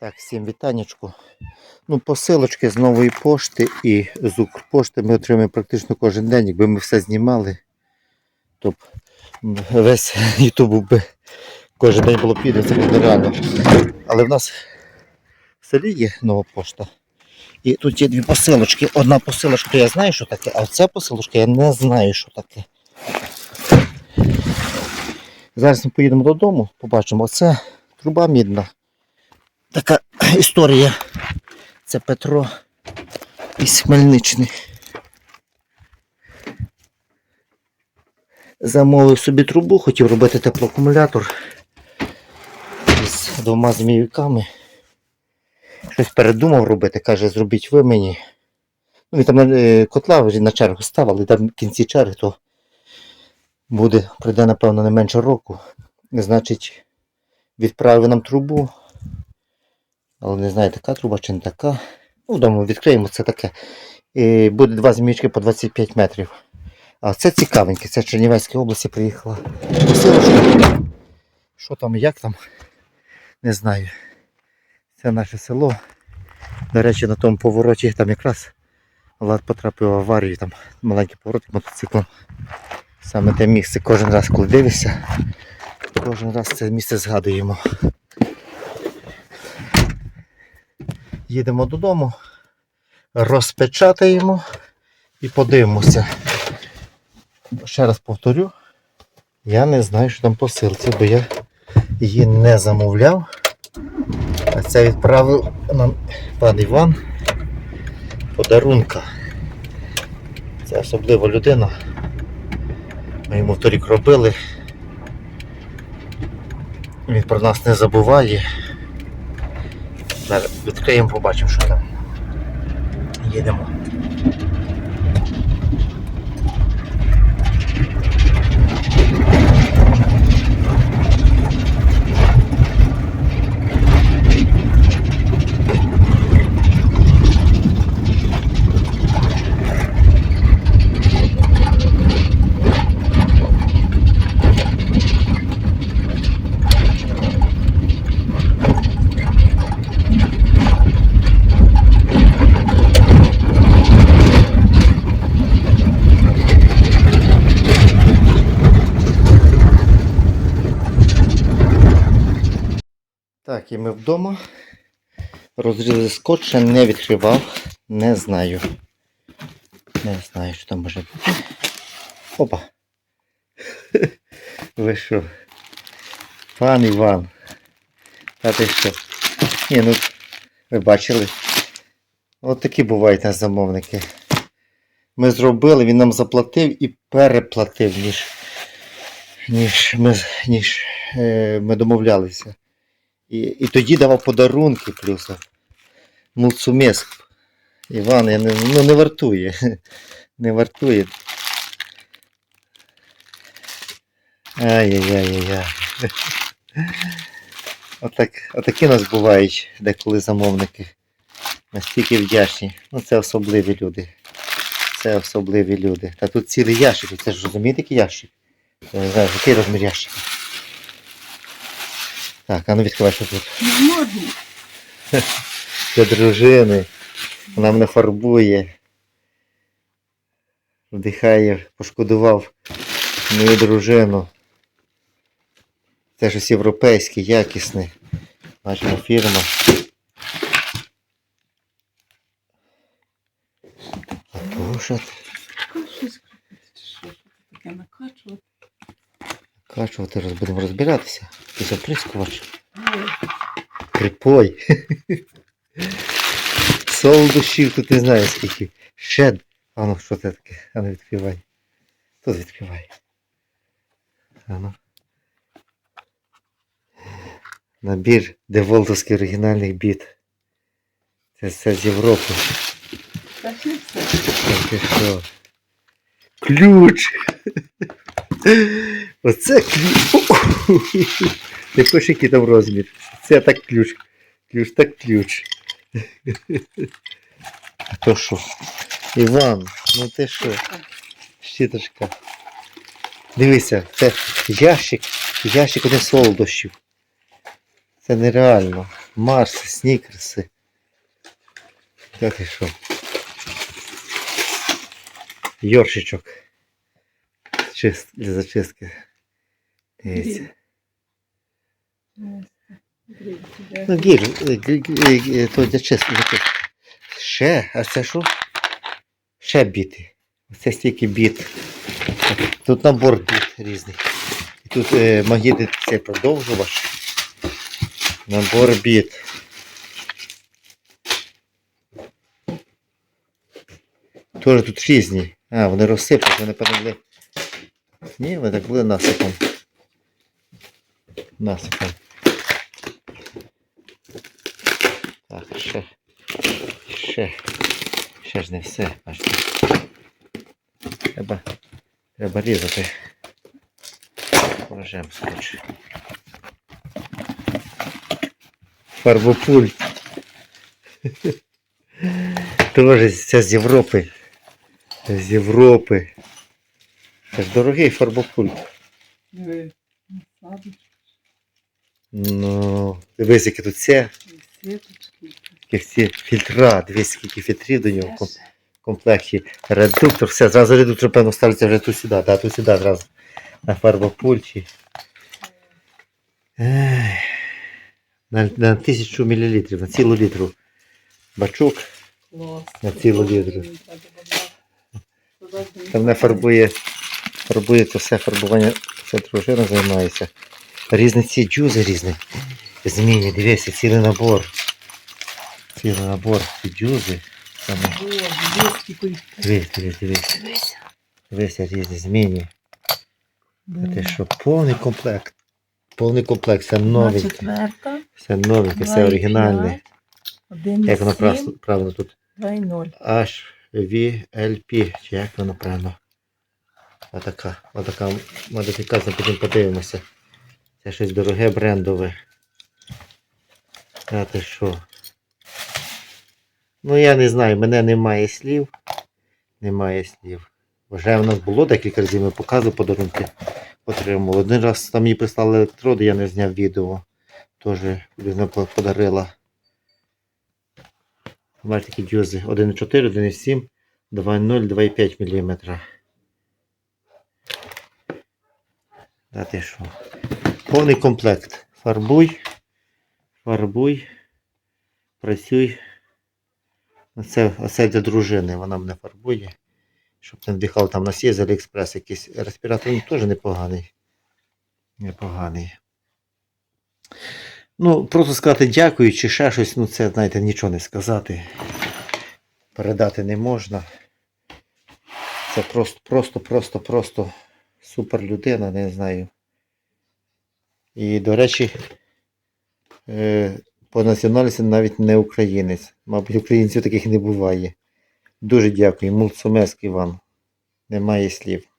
Так, всім вітанечку. Ну, посилочки з нової пошти і з Укрпошти ми отримуємо практично кожен день. Якби ми все знімали, то б весь Ютуб би кожен день було піде, це буде реально. Але в нас в селі є нова пошта. І тут є дві посилочки. Одна посилочка, я знаю, що таке, а ця посилочка я не знаю, що таке. Зараз ми поїдемо додому, побачимо. Оце труба мідна. Така історія. Це Петро із Хмельниччини. Замовив собі трубу, хотів робити теплоакумулятор з двома змійками. Щось передумав робити, каже, зробіть ви мені. Ну, він там е, котла вже на чергу ставили, там в кінці черги, то буде, пройде, напевно, не менше року. Значить, відправив нам трубу. Але не знаю, така труба чи не така. Ну, вдома відкриємо це таке. І буде два змійки по 25 метрів. А це цікавеньке, це Чернівецька області приїхала. Посилочка. Що там, як там? Не знаю. Це наше село. До речі, на тому повороті там якраз Влад потрапив в аварію, там маленький поворот мотоциклом. Саме те місце кожен раз, коли дивишся, кожен раз це місце згадуємо. Їдемо додому, розпечатаємо і подивимося. Ще раз повторю, я не знаю, що там посилці, бо я її не замовляв. А це відправив нам пан Іван подарунка. Це особлива людина. Ми йому торік робили. Він про нас не забуває. Зараз відкриємо, побачимо, що там. Їдемо. І ми вдома. Розрізали скотч, не відкривав. Не знаю. Не знаю, що там може бути. Опа. Ви що? Пан Іван. А ти що? Ні, ну ви бачили. От такі бувають нас замовники. Ми зробили, він нам заплатив і переплатив, ніж, ніж, ми, ніж е, ми домовлялися. І, і тоді давав подарунки плюс. Мулцумес. Іван, я не, ну, не вартує. Не вартує. Ай-яй-яй-яй. Отак, отакі нас бувають деколи замовники. Настільки вдячні. Ну це особливі люди. Це особливі люди. Та тут цілий ящик. Це ж розумієте, який ящик? Я не знаю, який розмір ящика. Так, а ну відкривай, що тут. Можна. Для дружини. Вона мене фарбує. Вдихає, пошкодував мою дружину. Це щось європейське, якісне. Бачимо фірма. А таке накачувати. Качувати роз- будемо розбиратися. Якийсь оприскувач. Припой. Солодощів тут не знаю скільки. Шед. А ну що це таке? А ну відкривай. Тут відкривай. А ну. Набір деволтовський оригінальний біт. Це все з Європи. Та ще. Та ти що? Ключ! Оце ключ. Не пиши, який там розмір. Це так ключ. Ключ так ключ. А то що? Іван, ну ти що? Щіточка. Дивися, це ящик, ящик один солодощів. Це нереально. Марс, снікерси. Так і що? Йоршичок. Чист, для зачистки. Дивіться. Ну, гіль, е, г- е, то чистки. Ще, а це що? Ще біти. Це стільки біт. Тут набор біт різний. І тут е, магніти цей продовжувач. Набор біт. Тоже тут різні. А, вони розсипуть, вони були. Ні, вони так були насипом. Насипом. Так, ще. Ще. Ще ж не все. Бачите. Треба, треба різати. Положимо скотч. Фарбопульт. Тоже це з Європи. З Європи. Це ж дорогий фарбопульт. Ну, дивись, яке тут це. Які всі фільтра, дивись, скільки фільтрів до нього в комплекті. Редуктор, все, зразу редуктор, певно, ставиться вже тут сюди, да, тут сюди зразу. На фарбопульті. На, на тисячу мілілітрів, на цілу літру. Бачок. На цілу літру. Там не фарбує, фарбує це все фарбування, це дружина займається. Різні ці джузи різні. Зміни, дивися, цілий набор. Цілий набор ці джузи. Дивись, дивись, дивись. Дивися. Різні зміни. Ти що, повний комплект. Повний комплект, новеньке. четверта. Все новеньке, все оригінальне. Як воно правильно тут? два і ноль. HVLP, чи як воно правильно? Отака, отака модифікація, потім подивимося. Це щось дороге брендове. А ти що? Ну я не знаю, мене немає слів. Немає слів. Вже в нас було декілька разів, ми показували подарунки. Отримали. Один раз там мені прислали електроди, я не зняв відео. Теж людина подарила. Бачите такі дюзи 1,4, 1,7, 2,0, 2,5 мм. А ти що? Повний комплект. Фарбуй, фарбуй, працюй. Оце, оце для дружини, вона мене фарбує. Щоб не вдихав там у нас є з Аліекспрес якийсь респіратор, він теж непоганий. Непоганий. Ну, просто сказати дякую чи ще щось, ну це, знаєте, нічого не сказати. Передати не можна. Це просто, просто, просто, просто супер людина, не знаю. І, до речі, е, по національності навіть не українець. Мабуть, українців таких не буває. Дуже дякую. Мулцумець Іван. Немає слів.